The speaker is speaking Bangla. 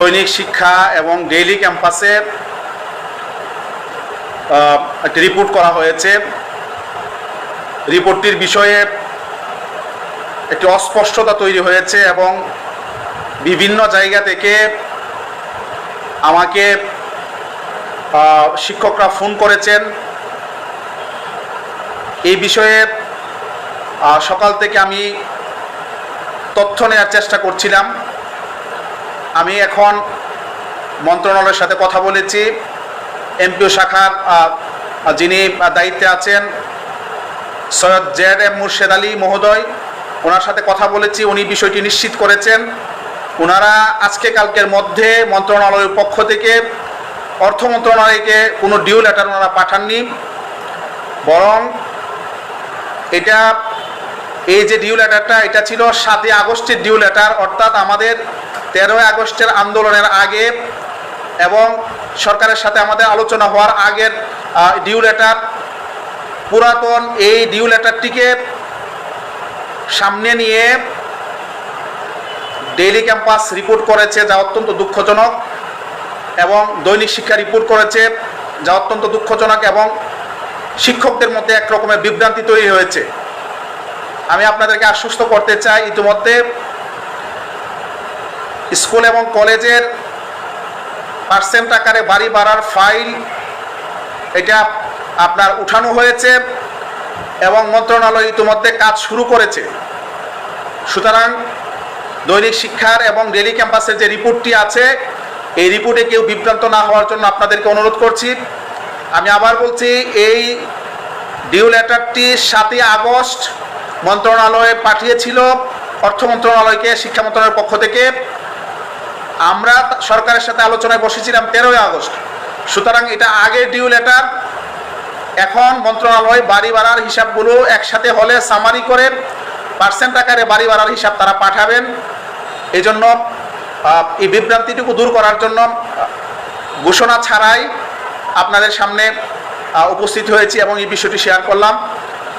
দৈনিক শিক্ষা এবং ডেইলি ক্যাম্পাসের আহ, একটি রিপোর্ট করা হয়েছে। রিপোর্টটির বিষয়ে একটি অস্পষ্টতা তৈরি হয়েছে এবং বিভিন্ন জায়গা থেকে আমাকে শিক্ষকরা ফোন করেছেন। এই বিষয়ে সকাল থেকে আমি তথ্য নেওয়ার চেষ্টা করছিলাম। আমি এখন মন্ত্রণালয়ের সাথে কথা বলেছি। এমপিও শাখার যিনি দায়িত্বে আছেন, সৈয়দ জেড এম মুর্শেদ আলী মহোদয়, ওনার সাথে কথা বলেছি, উনি বিষয়টি নিশ্চিত করেছেন। ওনারা আজকে কালকের মধ্যে মন্ত্রণালয়ের পক্ষ থেকে অর্থ মন্ত্রণালয়কে কোনো ডিউ লেটার ওনারা পাঠাননি, বরং এটা এই যে ডিউ লেটারটা এটা ছিল সাতই আগস্টের ডিউ লেটার অর্থাৎ আমাদের তেরোই আগস্টের আন্দোলনের আগে এবং সরকারের সাথে আমাদের আলোচনা হওয়ার আগের ডিউ লেটার পুরাতন এই ডিউ লেটারটিকে সামনে নিয়ে ডেইলি ক্যাম্পাস রিপোর্ট করেছে, যা অত্যন্ত দুঃখজনক এবং দৈনিক শিক্ষা রিপোর্ট করেছে, যা অত্যন্ত দুঃখজনক এবং শিক্ষকদের মধ্যে এক রকমের বিভ্রান্তি তৈরি হয়েছে। আমি আপনাদেরকে আশ্বস্ত করতে চাই ইতিমধ্যে। স্কুল এবং কলেজের পার্সেন্ট আকারে বাড়ি বাড়ার ফাইল এটা আপনার উঠানো হয়েছে এবং মন্ত্রণালয় ইতিমধ্যে কাজ শুরু করেছে। সুতরাং দৈনিক শিক্ষার এবং ডেলি ক্যাম্পাসের যে রিপোর্টটি আছে, এই রিপোর্টে কেউ বিভ্রান্ত না হওয়ার জন্য আপনাদেরকে অনুরোধ করছি। আমি আবার বলছি, এই ডিউ লেটারটি সাতই আগস্ট মন্ত্রণালয়ে পাঠিয়েছিল অর্থ মন্ত্রণালয়কে, শিক্ষা মন্ত্রণালয়ের পক্ষ থেকে। আমরা সরকারের সাথে আলোচনায় বসেছিলাম তেরোই আগস্ট। সুতরাং এটা আগের ডিউ লেটার। এখন মন্ত্রণালয় বাড়ি ভাড়ার হিসাবগুলো একসাথে হলে সামারি করে পার্সেন্ট আকারে বাড়ি ভাড়ার হিসাব তারা পাঠাবেন। এই জন্য এই বিভ্রান্তিটুকু দূর করার জন্য ঘোষণা ছাড়াই আপনাদের সামনে উপস্থিত হয়েছি এবং এই বিষয়টি শেয়ার করলাম।